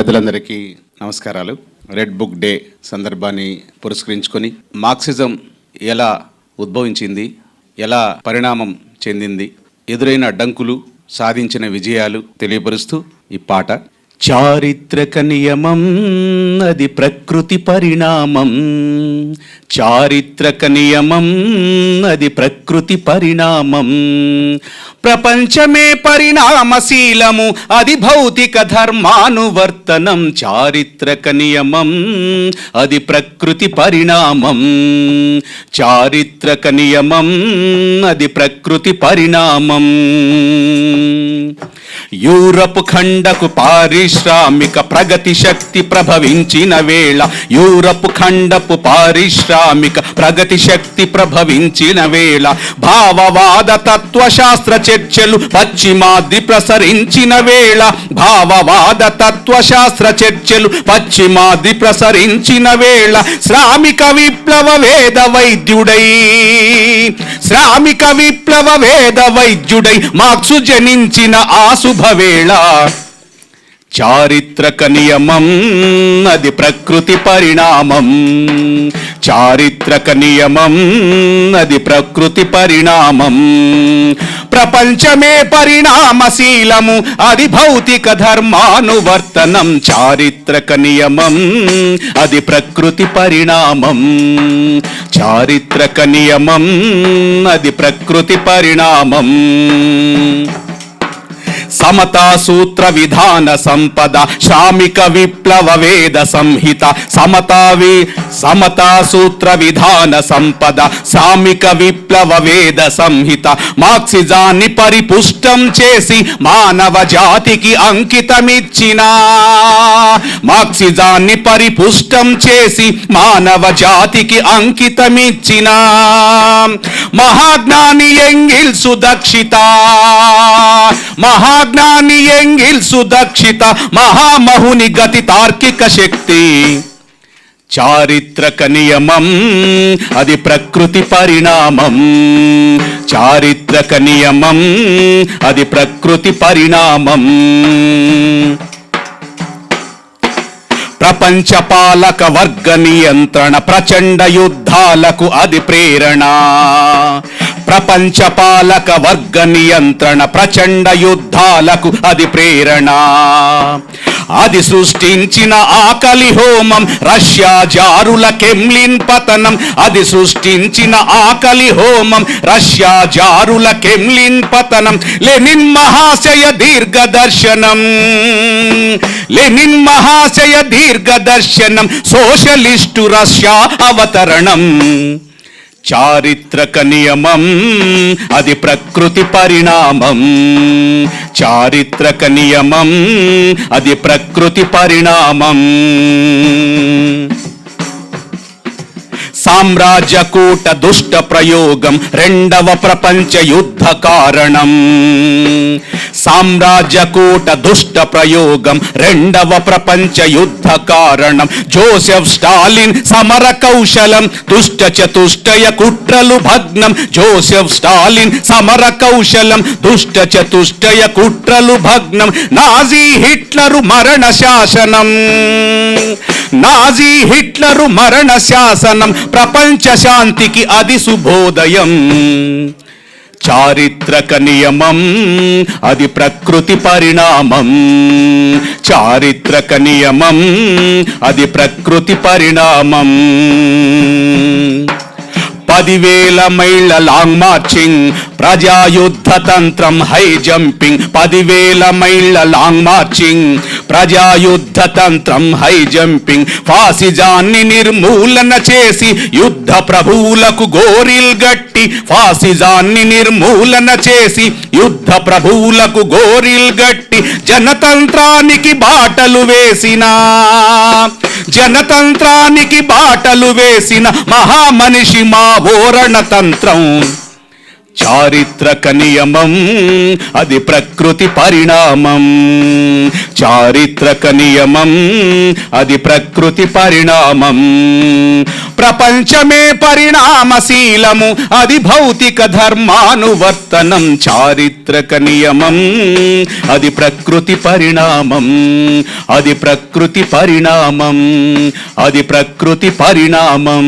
పెద్దలందరికీ నమస్కారాలు. Red book day సందర్భాన్ని పురస్కరించుకొని మార్క్సిజం ఎలా ఉద్భవించింది ఎలా పరిణామం చెందింది ఎదురైన అడ్డంకులు సాధించిన విజయాలు తెలియపరుస్తూ ఈ పాట చారిత్రక నియమం అది ప్రకృతి పరిణామం. చారిత్రక నియమం అది ప్రకృతి పరిణామం. ప్రపంచమే పరిణామశీలము అది భౌతిక ధర్మానువర్తనం. చారిత్రక నియమం అది ప్రకృతి పరిణామం. చారిత్రక నియమం అది ప్రకృతి పరిణామం. యూరప్ ఖండకు పారిశ్రామిక ప్రగతి శక్తి ప్రభవించిన వేళ యూరప్ ఖండపు పారిశ్రామిక ప్రగతి శక్తి ప్రభవించిన వేళ భావవాద తత్వశాస్త్ర చర్చలు పశ్చిమాది ప్రసరించిన వేళ భావవాద తత్వశాస్త్ర చర్చలు పశ్చిమాది ప్రసరించిన వేళ శ్రామిక విప్లవ వేద వైద్యుడై శ్రామిక విప్లవ వేద వైద్యుడై మార్క్సు జనించిన ఆ శుభవేళ చారిత్రక నియమం అది ప్రకృతి పరిణామం. చారిత్రక నియమం అది ప్రకృతి పరిణామం. ప్రపంచమే పరిణామశీలము అది భౌతిక ధర్మానువర్తనం. చారిత్రక నియమం అది ప్రకృతి పరిణామం. చారిత్రక నియమం అది ప్రకృతి పరిణామం. సమతా సూత్ర విధాన సంపద శ్రామిక విప్లవ వేద సంహిత. సమతా వి సమతా సూత్ర విధాన సంపద శ్రామిక విప్లవ వేద సంహిత. మార్క్సిజాన్ని పరిపుష్టం చేసి మానవ జాతికి అంకితమిచ్చిన. మార్క్సిజాన్ని పరిపుష్టం చేసి మానవ జాతికి అంకితమిచ్చిన. మహాజ్ఞాని ఎంగిల్ సుదక్షిత. మహా మహాజ్ఞాని ఎంగిల్ సుదక్షిత మహామహుని గతి తార్కిక శక్తి. చారిత్రక నియమం అది ప్రకృతి పరిణామం. చారిత్రక నియమం అది ప్రకృతి పరిణామం. ప్రపంచ పాలక వర్గ నియంత్రణ ప్రచండ యుద్ధాలకు అది ప్రేరణ. ప్రపంచ పాలక వర్గ నియంత్రణ ప్రచండ యుద్ధాలకు అది ప్రేరణ. అది సృష్టించిన ఆకలి హోమం రష్యా జారుల కెమ్లిన్ పతనం. అది సృష్టించిన ఆకలి హోమం రష్యా జారుల కెమ్లిన్ పతనం. లెనిన్ మహాశయ దీర్ఘదర్శనం. లెనిన్ మహాశయ దీర్ఘదర్శనం. Socialist Russia అవతరణం. చారిత్రక నియమం అది ప్రకృతి పరిణామం. చారిత్రక నియమం అది ప్రకృతి పరిణామం. సామ్రాజ్యకూట దుష్ట ప్రయోగం రెండవ ప్రపంచ యుద్ధం. యుద్ధ కారణం సామ్రాజ్యకూట దుష్ట ప్రయోగం రెండవ ప్రపంచ యుద్ధ కారణం జోసెఫ్ స్టాలిన్ సమర కౌశలం దుష్ట చతుష్టయ కుట్రలు భగ్నం. జోసెఫ్ స్టాలిన్ సమర కౌశలం దుష్ట చతుష్టయ కుట్రలు భగ్నం. నాజీ హిట్లరు మరణ శాసనం. నాజీ హిట్లరు మరణ శాసనం. ప్రపంచ శాంతికి అది శుభోదయం చారిత్రక నియమం అది ప్రకృతి పరిణామం. చారిత్రక నియమం అది ప్రకృతి పరిణామం. పదివేల మైళ్ళ లాంగ్ మార్చింగ్ ప్రజాయుద్ధ తంత్రం హై జంపింగ్. పదివేల మైళ్ళ లాంగ్ మార్చింగ్ ప్రజాయుద్ధ తంత్రం హై జంపింగ్. ఫాసిజాన్ని నిర్మూలన చేసి యుద్ధ ప్రభువులకు గోరిల్ గట్టి ఫాసిజాన్ని నిర్మూలన చేసి యుద్ధ ప్రభువులకు గోరిల్ గట్టి జనతంత్రానికి బాటలు వేసిన జనతంత్రానికి బాటలు వేసిన మహామనిషి మా ఓరణ తంత్రం. చారిత్రక నియమం అది ప్రకృతి పరిణామం. చారిత్రక నియమం అది ప్రకృతి పరిణామం. ప్రపంచమే పరిణామశీలము అది భౌతిక ధర్మానువర్తనం. చారిత్రక నియమం అది ప్రకృతి పరిణామం. అది ప్రకృతి పరిణామం అది ప్రకృతి పరిణామం.